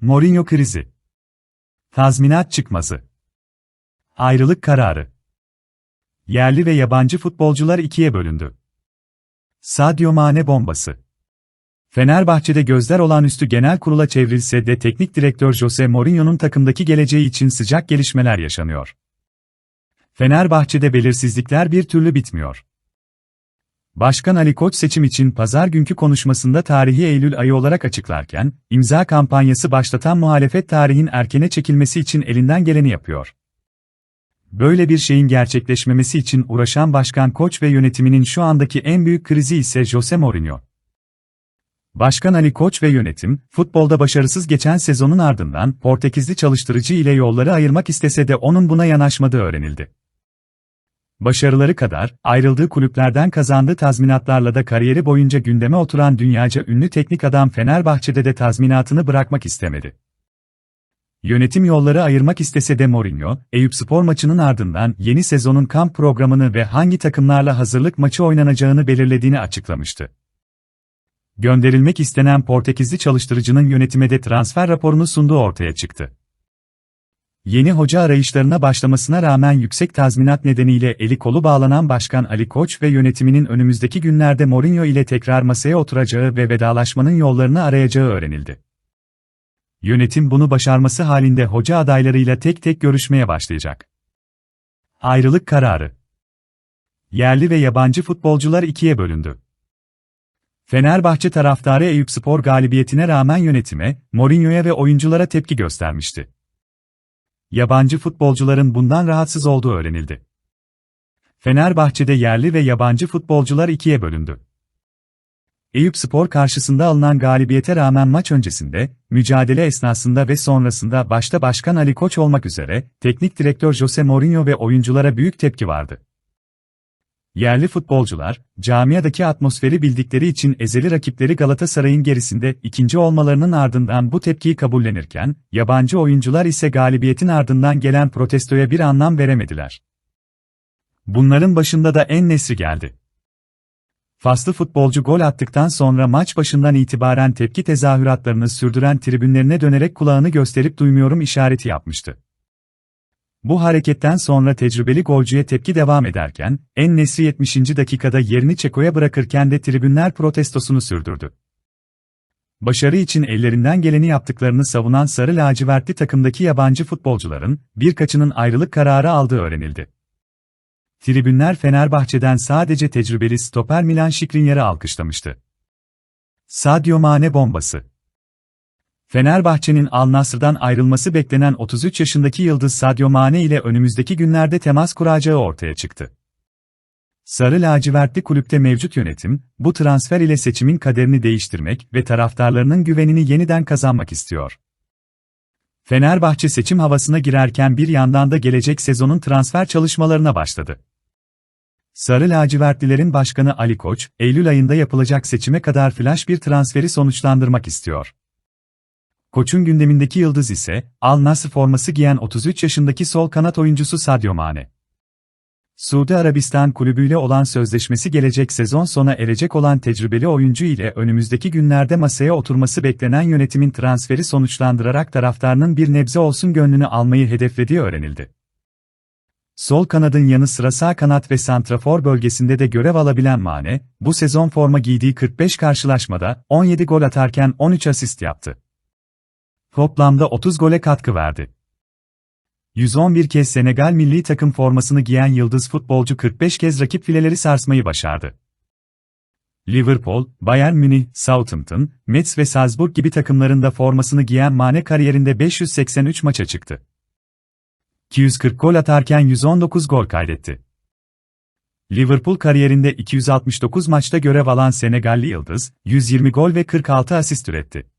Mourinho krizi. Tazminat çıkması. Ayrılık kararı. Yerli ve yabancı futbolcular ikiye bölündü. Sadio Mane bombası. Fenerbahçe'de gözler olağanüstü genel kurula çevrilse de teknik direktör Jose Mourinho'nun takımdaki geleceği için sıcak gelişmeler yaşanıyor. Fenerbahçe'de belirsizlikler bir türlü bitmiyor. Başkan Ali Koç seçim için pazar günkü konuşmasında tarihi Eylül ayı olarak açıklarken, imza kampanyası başlatan muhalefet tarihin erkene çekilmesi için elinden geleni yapıyor. Böyle bir şeyin gerçekleşmemesi için uğraşan Başkan Koç ve yönetiminin şu andaki en büyük krizi ise Jose Mourinho. Başkan Ali Koç ve yönetim, futbolda başarısız geçen sezonun ardından Portekizli çalıştırıcı ile yolları ayırmak istese de onun buna yanaşmadığı öğrenildi. Başarıları kadar, ayrıldığı kulüplerden kazandığı tazminatlarla da kariyeri boyunca gündeme oturan dünyaca ünlü teknik adam Fenerbahçe'de de tazminatını bırakmak istemedi. Yönetim yolları ayırmak istese de Mourinho, Eyüpspor maçının ardından yeni sezonun kamp programını ve hangi takımlarla hazırlık maçı oynanacağını belirlediğini açıklamıştı. Gönderilmek istenen Portekizli çalıştırıcının yönetime de transfer raporunu sunduğu ortaya çıktı. Yeni hoca arayışlarına başlamasına rağmen yüksek tazminat nedeniyle eli kolu bağlanan Başkan Ali Koç ve yönetiminin önümüzdeki günlerde Mourinho ile tekrar masaya oturacağı ve vedalaşmanın yollarını arayacağı öğrenildi. Yönetim bunu başarması halinde hoca adaylarıyla tek tek görüşmeye başlayacak. Ayrılık kararı Yerli ve yabancı futbolcular ikiye bölündü. Fenerbahçe taraftarı Eyüpspor galibiyetine rağmen yönetime, Mourinho'ya ve oyunculara tepki göstermişti. Yabancı futbolcuların bundan rahatsız olduğu öğrenildi. Fenerbahçe'de yerli ve yabancı futbolcular ikiye bölündü. Eyüpspor karşısında alınan galibiyete rağmen maç öncesinde, mücadele esnasında ve sonrasında başta Başkan Ali Koç olmak üzere, teknik direktör Jose Mourinho ve oyunculara büyük tepki vardı. Yerli futbolcular, camiadaki atmosferi bildikleri için ezeli rakipleri Galatasaray'ın gerisinde ikinci olmalarının ardından bu tepkiyi kabullenirken, yabancı oyuncular ise galibiyetin ardından gelen protestoya bir anlam veremediler. Bunların başında da En Nesri geldi. Faslı futbolcu gol attıktan sonra maç başından itibaren tepki tezahüratlarını sürdüren tribünlerine dönerek kulağını gösterip duymuyorum işareti yapmıştı. Bu hareketten sonra tecrübeli golcüye tepki devam ederken, En Nesri 70. dakikada yerini Çeko'ya bırakırken de tribünler protestosunu sürdürdü. Başarı için ellerinden geleni yaptıklarını savunan sarı lacivertli takımdaki yabancı futbolcuların, birkaçının ayrılık kararı aldığı öğrenildi. Tribünler Fenerbahçe'den sadece tecrübeli stoper Milan Skriniar'ı alkışlamıştı. Sadio Mane bombası Fenerbahçe'nin Al Nassr'dan ayrılması beklenen 33 yaşındaki yıldız Sadio Mane ile önümüzdeki günlerde temas kuracağı ortaya çıktı. Sarı lacivertli kulüpte mevcut yönetim, bu transfer ile seçimin kaderini değiştirmek ve taraftarlarının güvenini yeniden kazanmak istiyor. Fenerbahçe seçim havasına girerken bir yandan da gelecek sezonun transfer çalışmalarına başladı. Sarı lacivertlilerin başkanı Ali Koç, Eylül ayında yapılacak seçime kadar flash bir transferi sonuçlandırmak istiyor. Koç'un gündemindeki yıldız ise, Al Nassr forması giyen 33 yaşındaki sol kanat oyuncusu Sadio Mane. Suudi Arabistan kulübüyle olan sözleşmesi gelecek sezon sona erecek olan tecrübeli oyuncu ile önümüzdeki günlerde masaya oturması beklenen yönetimin transferi sonuçlandırarak taraftarının bir nebze olsun gönlünü almayı hedeflediği öğrenildi. Sol kanadın yanı sıra sağ kanat ve santrafor bölgesinde de görev alabilen Mane, bu sezon forma giydiği 45 karşılaşmada 17 gol atarken 13 asist yaptı. Toplamda 30 gole katkı verdi. 111 kez Senegal milli takım formasını giyen yıldız futbolcu 45 kez rakip fileleri sarsmayı başardı. Liverpool, Bayern Münih, Southampton, Metz ve Salzburg gibi takımlarında formasını giyen Mane kariyerinde 583 maça çıktı. 240 gol atarken 119 gol kaydetti. Liverpool kariyerinde 269 maçta görev alan Senegalli yıldız, 120 gol ve 46 asist üretti.